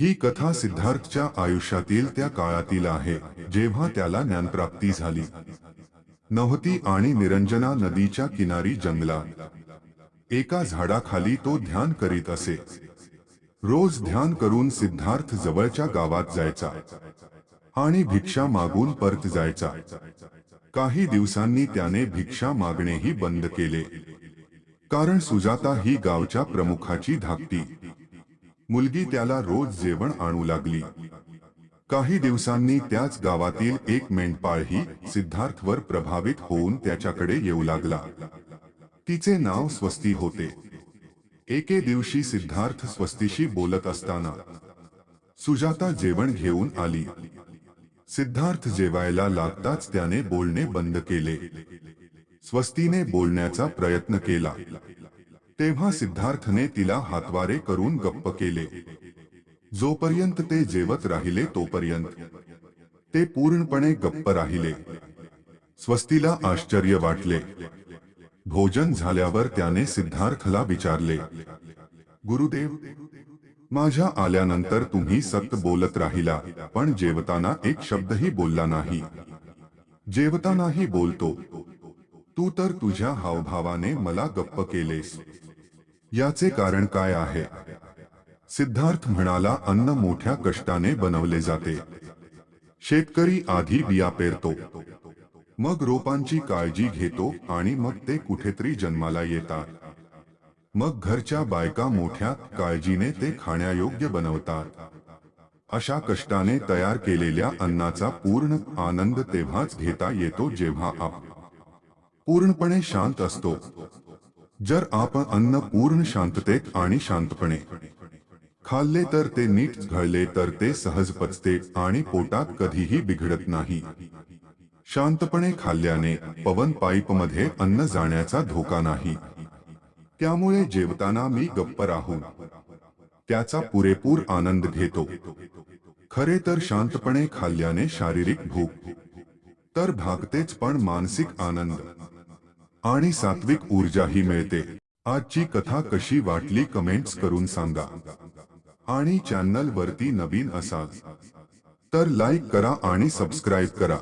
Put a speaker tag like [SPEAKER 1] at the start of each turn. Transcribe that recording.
[SPEAKER 1] ही कथा सिद्धार्थच्या आयुष्यातील त्या काळातील आहे, जेव्हा त्याला ज्ञानप्राप्ती झाली. नव्हती आणि निरंजना नदीच्या किनारी जंगलात एका झाडाखाली तो ध्यान करीत असे. रोज ध्यान करून सिद्धार्थ जवळच्या गावात जायचा. आणि भिक्षा मागून परत जायचा. काही दिवसांनी त्याने भिक्षा मागणेही बंद केले. कारण सुजाता ही गावच्या प्रमुखाची धाकटी. मुलगी त्याला रोज जेवण आणू लागली. काही दिवसांनी त्याच गावातील एक मेंढपाळही सिद्धार्थवर प्रभावित होऊन त्याच्याकडे येऊ लागला. तिचे नाव स्वस्ती होते. एके दिवशी सिद्धार्थ स्वस्तीशी बोलत असताना सुजाता जेवण घेऊन आली. सिद्धार्थ जेवायला लागताच त्याने बोलणे बंद केले. स्वस्तीने बोलण्याचा प्रयत्न केला. तेव्हा सिद्धार्थने तिला हातवारे करून गप्प केले. जोपर्यंत ते जेवत राहिले तोपर्यंत. ते पूर्णपणे गप्प राहिले. स्वस्तीला आश्चर्य वाटले. भोजन झाल्यावर त्याने सिद्धार्थला विचारले, गुरुदेव, माझ्या आल्यानंतर तुम्ही सक्त बोलत राहिला, पण जेवताना एक शब्दही बोलला नाही. जेवतानाही बोलतो. तू तर तुझ्या हावभावाने मला गप्प केलेस. याचे कारण काय आहे? सिद्धार्थ म्हणाला अन्न मोठ्या कष्टाने बनवले जाते. शेतकरी आधी बिया पेरतो. मग रोपांची काळजी घेतो आणि मग ते कुठेतरी जन्माला येतात. मग घरच्या बायका मोठ्या काळजीने ते खाण्यायोग्य बनवतात. अशा कष्टाने तयार केलेल्या अन्नाचा पूर्ण आनंद तेव्हाच घेता येतो जेव्हा आप पूर्णपणे शांत असतो. जर आपण अन्न पूर्ण शांततेत आणि शांतपणे. खाल्ले तर ते नीट घळले तर ते सहज पचते आणि पोटात कधीही बिघडत नाही. शांतपणे खाल्ल्याने पवन पाईपमध्ये अन्न जाण्याचा धोका नाही. त्यामुळे जेवताना मी गप्प राहून त्याचा पुरेपूर आनंद घेतो. खरे तर शांतपणे खाल्ल्याने शारीरिक भूक. तर भागतेच पण मानसिक आनंद. आणि सात्विक ऊर्जाही मिळते. आजची कथा कशी वाटली कमेंट्स करून सांगा. आणि चॅनल वरती नवीन असाल तर लाईक करा आणि सबस्क्राईब करा.